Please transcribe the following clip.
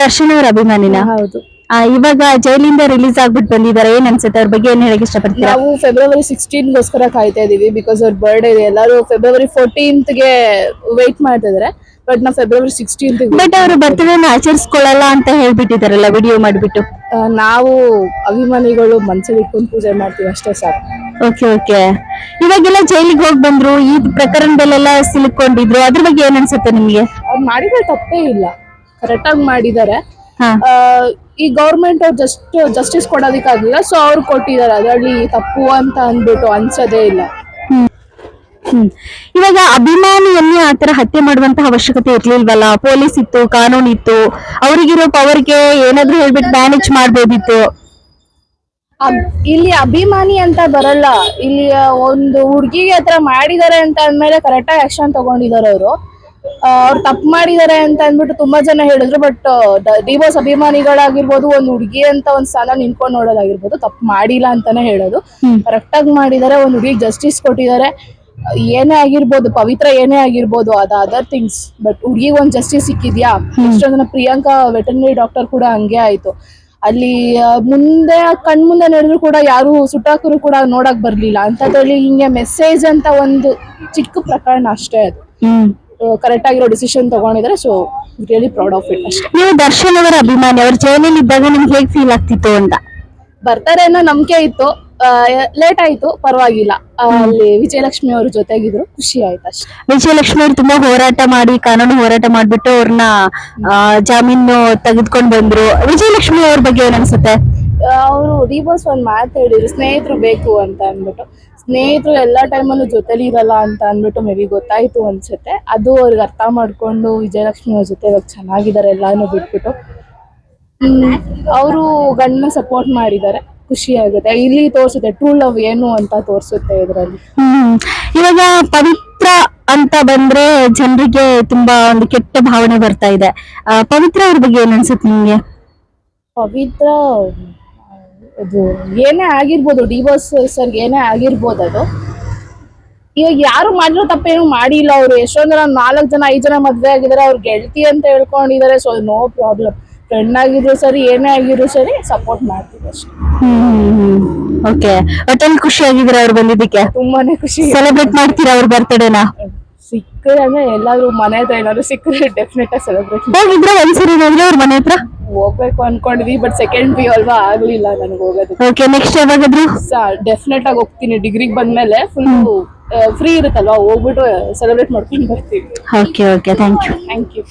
ದರ್ಶನ್ ಅವ್ರ ಅಭಿಮಾನಿನ. ಹೌದು. ಆ, ಇವಾಗ ಜೈಲಿಂದ ರಿಲೀಸ್ ಆಗ್ಬಿಟ್ಟು ಬಂದಿದ್ದಾರೆ. ಏನ್ ಅನ್ಸುತ್ತೆ? ಅವ್ರ ಬಗ್ಗೆ ಏನ್ ಹೇಳಕ್ ಇಷ್ಟಪಡ್ತೀರಾ? ನಾವು ಫೆಬ್ರವರಿ ಸಿಕ್ಸ್ಟೀನ್ ಗೋಸ್ಕರ ಕಾಯ್ತಾ ಇದೀವಿ ಬಿಕಾಸ್ ಅವ್ರ ಬರ್ಡೇ ಇದೆ. ಎಲ್ಲರೂ ಫೆಬ್ರವರಿ ಫೋರ್ಟೀನ್ತ್ಗೆ ವೇಟ್ ಮಾಡ್ತಾ ಇದಾರೆ. ಬಟ್ ನಾವು ಫೆಬ್ರವರಿ ಸಿಕ್ಸ್ಟೀನ್ತ್ ಬಟ್ ಅವರು ಬರ್ತ್ಡೇನ ಆಚರಿಸ್ಕೊಳ್ಳಲ್ಲ ಅಂತ ಹೇಳ್ಬಿಟ್ಟಿದಾರಲ್ಲ ವಿಡಿಯೋ ಮಾಡ್ಬಿಟ್ಟು? ನಾವು ಅಭಿಮಾನಿಗಳು ಮನ್ಸಲ್ಲಿ ಇಟ್ಕೊಂಡು ಪೂಜೆ ಮಾಡ್ತೀವಿ ಅಷ್ಟೇ ಸಾಕು. ಓಕೆ ಓಕೆ ಇವಾಗೆಲ್ಲ ಜೈಲಿಗೆ ಹೋಗಿ ಬಂದ್ರು ಈ ಪ್ರಕರಣದಲ್ಲೆಲ್ಲ ಸಿಲುಕೊಂಡಿದ್ರು ಅದ್ರ ಬಗ್ಗೆ ಏನ್ ಅನ್ಸುತ್ತೆ ನಿಮ್ಗೆ? ಅವ್ರು ಮಾಡಿದ್ರೆ ತಪ್ಪೇ ಇಲ್ಲ. ಕರೆಕ್ಟ್ ಆಗಿ ಮಾಡಿದ್ದಾರೆ ಈ ಗೌರ್ಮೆಂಟ್ ಅವ್ರು ಜಸ್ಟ್ ಜಸ್ಟಿಸ್ ಕೊಡೋದಕ್ಕಾಗಲಿಲ್ಲ ಸೊ ಅವ್ರು ಕೊಟ್ಟಿದ್ದಾರೆ. ಅದರಲ್ಲಿ ತಪ್ಪು ಅಂತ ಅಂದ್ಬಿಟ್ಟು ಅನ್ಸೋದೇ ಇಲ್ಲ. ಹ್ಮ್. ಇವಾಗ ಆ ಆತರ ಹತ್ಯೆ ಮಾಡುವಂತಹ ಅವಶ್ಯಕತೆ ಇರ್ಲಿಲ್ವಲ್ಲ? ಪೊಲೀಸ್ ಇತ್ತು ಕಾನೂನು ಇತ್ತು ಅವರಿಗಿರೋ ಪವರ್ಗೆ ಏನಾದ್ರೂ ಹೇಳ್ಬಿಟ್ಟು ಮ್ಯಾನೇಜ್ ಮಾಡ್ಬೋದಿತ್ತು? ಅಬ್- ಇಲ್ಲಿ ಅಭಿಮಾನಿ ಅಂತ ಬರಲ್ಲ. ಇಲ್ಲಿ ಒಂದು ಹುಡುಗಿಗೆ ಹತ್ರ ಮಾಡಿದ್ದಾರೆ ಅಂತ ಅಂದ್ಮೇಲೆ ಕರೆಕ್ಟ್ ಆಗಿ ಆಕ್ಷನ್ ತಗೊಂಡಿದ್ದಾರೆ ಅವರು. ಅವ್ರು ತಪ್ಪು ಮಾಡಿದ್ದಾರೆ ಅಂತ ಅಂದ್ಬಿಟ್ಟು ತುಂಬಾ ಜನ ಹೇಳಿದ್ರು ಬಟ್ ಡಿವೋರ್ಸ್ ಅಭಿಮಾನಿಗಳಾಗಿರ್ಬೋದು ಒಂದು ಹುಡುಗಿ ಅಂತ ಒಂದ್ ಸ್ಥಾನ ನಿಂತ್ಕೊಂಡು ನೋಡೋದಾಗಿರ್ಬೋದು ತಪ್ಪು ಮಾಡಿಲ್ಲ ಅಂತಾನೆ ಹೇಳೋದು. ಕರೆಕ್ಟ್ ಆಗಿ ಮಾಡಿದ್ದಾರೆ ಒಂದು ಹುಡುಗಿ ಜಸ್ಟಿಸ್ ಕೊಟ್ಟಿದ್ದಾರೆ. ಏನೇ ಆಗಿರ್ಬೋದು ಪವಿತ್ರ ಏನೇ ಆಗಿರ್ಬೋದು ಅದ ಅದರ್ ಥಿಂಗ್ಸ್ ಬಟ್ ಹುಡುಗಿಗೆ ಒಂದ್ ಜಸ್ಟಿಸ್ ಸಿಕ್ಕಿದ್ಯಾ? ಎಷ್ಟೊಂದ್ ಪ್ರಿಯಾಂಕಾ ವೆಟರ್ನರಿ ಡಾಕ್ಟರ್ ಕೂಡ ಹಂಗೆ ಆಯ್ತು. ಅಲ್ಲಿ ಮುಂದೆ ಕಣ್ ಮುಂದೆ ನಡೆದ್ರು ಕೂಡ ಯಾರು ಸುಟ್ಟಾಕರು ಕೂಡ ನೋಡಕ್ ಬರ್ಲಿಲ್ಲ. ಅಂತದ್ರಲ್ಲಿ ಹಿಂಗೆ ಮೆಸೇಜ್ ಅಂತ ಒಂದು ಚಿಕ್ಕ ಪ್ರಕರಣ ಅಷ್ಟೇ ಅದು. ಕರೆಕ್ಟ್ ಆಗಿರೋ ಡಿಸಿಷನ್ ತಗೊಂಡಿದ್ದಾರೆ so really proud of it ಅಷ್ಟೇ. ನೀವು ದರ್ಶನ್ ಅವರ ಅಭಿಮಾನಿ ಅವ್ರ ಜೈಲಲ್ಲಿ ಇದ್ದಾಗ ನಿಮ್ಗೆ ಹೇಗ್ ಫೀಲ್ ಆಗ್ತಿತ್ತು ಅಂತ? ಬರ್ತಾರೆ ಅನ್ನೋ ನಂಬಿಕೆ ಇತ್ತು. ಲೇಟ್ ಆಯ್ತು ಪರವಾಗಿಲ್ಲ. ಅಲ್ಲಿ ವಿಜಯಲಕ್ಷ್ಮಿ ಅವ್ರ ಜೊತೆಗಿದ್ರು ಖುಷಿ ಆಯ್ತು ಅಷ್ಟೇ. ವಿಜಯಲಕ್ಷ್ಮಿ ಅವ್ರು ತುಂಬಾ ಹೋರಾಟ ಮಾಡಿ ಕಾನೂನು ಹೋರಾಟ ಮಾಡ್ಬಿಟ್ಟು ಅವ್ರನ್ನ ಜಾಮೀನು ತೆಗೆದುಕೊಂಡು ಬಂದ್ರು. ವಿಜಯಲಕ್ಷ್ಮಿ ಅವ್ರ ಬಗ್ಗೆ ಏನ್ ಅನ್ಸುತ್ತೆ? ಅವರು ರಿವರ್ಸ್ ಒಂದ್ ಮಾತು ಹೇಳಿದ್ರು ಸ್ನೇಹಿತರು ಬೇಕು ಅಂತ ಅಂದ್ಬಿಟ್ಟು. ಸ್ನೇಹಿತರು ಎಲ್ಲಾ ಟೈಮಲ್ಲೂ ಜೊತೆಲಿ ಇರಲ್ಲ ಅಂತ ಅಂದ್ಬಿಟ್ಟು ಮೇ ಬಿ ಗೊತ್ತಾಯ್ತು ಅನ್ಸುತ್ತೆ. ಅದು ಅವ್ರಿಗೆ ಅರ್ಥ ಮಾಡ್ಕೊಂಡು ವಿಜಯಲಕ್ಷ್ಮಿ ಅವ್ರ ಜೊತೆ ಇವಾಗ ಚೆನ್ನಾಗಿದ್ದಾರೆ ಎಲ್ಲಾನು ಬಿಟ್ಬಿಟ್ಟು. ಅವರು ಗಂಡನ ಸಪೋರ್ಟ್ ಮಾಡಿದ್ದಾರೆ. ಖುಷಿ ಆಗುತ್ತೆ. ಇಲ್ಲಿ ತೋರಿಸುತ್ತೆ ಟ್ರೂ ಲವ್ ಏನು ಅಂತ ತೋರಿಸುತ್ತೆ ಇದರಲ್ಲಿ. ಹ್ಮ್ ಇವಾಗ ಪವಿತ್ರ ಅಂತ ಬಂದ್ರೆ ಜನರಿಗೆ ತುಂಬಾ ಒಂದು ಕೆಟ್ಟ ಭಾವನೆ ಬರ್ತಾ ಇದೆ. ಪವಿತ್ರ ಅವ್ರ ಬಗ್ಗೆ ಏನ್ ಅನ್ಸುತ್ತೆ ನಿಮ್ಗೆ? ಪವಿತ್ರ ಅದು ಏನೇ ಆಗಿರ್ಬೋದು ಡಿವೋರ್ಸ್ ಸರ್ ಏನೇ ಆಗಿರ್ಬೋದು ಅದು. ಇವಾಗ ಯಾರು ಮಾಡಿರೋ ತಪ್ಪೇನು ಮಾಡಿಲ್ಲ ಅವರು. ಎಷ್ಟೊಂದ್ ಜನ ನಾಲ್ಕು ಜನ ಐದು ಜನ ಮದ್ವೆ ಆಗಿದ್ದಾರೆ. ಅವ್ರು ಗೆಳತಿ ಅಂತ ಹೇಳ್ಕೊಂಡಿದ್ದಾರೆ. ಸೊ ನೋ ಪ್ರಾಬ್ಲಮ್ ಫ್ರೆಂಡ್ ಆಗಿದ್ರು ಸರಿ ಏನೇ ಆಗಿದ್ರು ಸರಿ ಸಪೋರ್ಟ್ ಮಾಡ್ತೀವಿ ಅಷ್ಟೇ. ಓಕೆ ಒಟ್ಟಲ್ಲಿ ಖುಷಿ ಆಗಿದ್ರೆ ಅವ್ರು ಬಂದಿದ್ದಕ್ಕೆ? ತುಂಬಾನೇ ಖುಷಿ. ಸೆಲೆಬ್ರೇಟ್ ಮಾಡ್ತೀರಾ ಅವ್ರ ಬರ್ತಡೇನ ಸಿಕ್ಕರೆ ಅಂದ್ರೆ ಎಲ್ಲಾದ್ರೂ ಮನೆ ಹತ್ರ ಏನಾದ್ರು ಸಿಕ್ಕರೆ ಡೆಫಿನೆಟ್ ಆಗಿ ಸೆಲೆಬ್ರೇಟ್ ಹೋಗಿದ್ರೆ ಒಂದ್ಸರಿ ಅವ್ರ ಮನೆ ಹತ್ರ? ಹೋಗ್ಬೇಕು ಅನ್ಕೊಂಡಿದ್ವಿ ಬಟ್ ಸೆಕೆಂಡ್ ಪಿ ಅಲ್ವಾ ಆಗ್ಲಿಲ್ಲ ನನಗೆ ಹೋಗೋದು ಓಕೆ ನೆಕ್ಸ್ಟ್ ಯಾವಾಗಾದ್ರೂ? ಡೆಫಿನೆಟ್ ಆಗಿ ಹೋಗ್ತೀನಿ ಡಿಗ್ರಿಗೆ ಬಂದ್ಮೇಲೆ ಫುಲ್ ಫ್ರೀ ಇರುತ್ತಲ್ವಾ ಹೋಗ್ಬಿಟ್ಟು ಸೆಲೆಬ್ರೇಟ್ ಮಾಡ್ಕೊಂಡು ಬರ್ತೀವಿ. Okay okay thank you thank you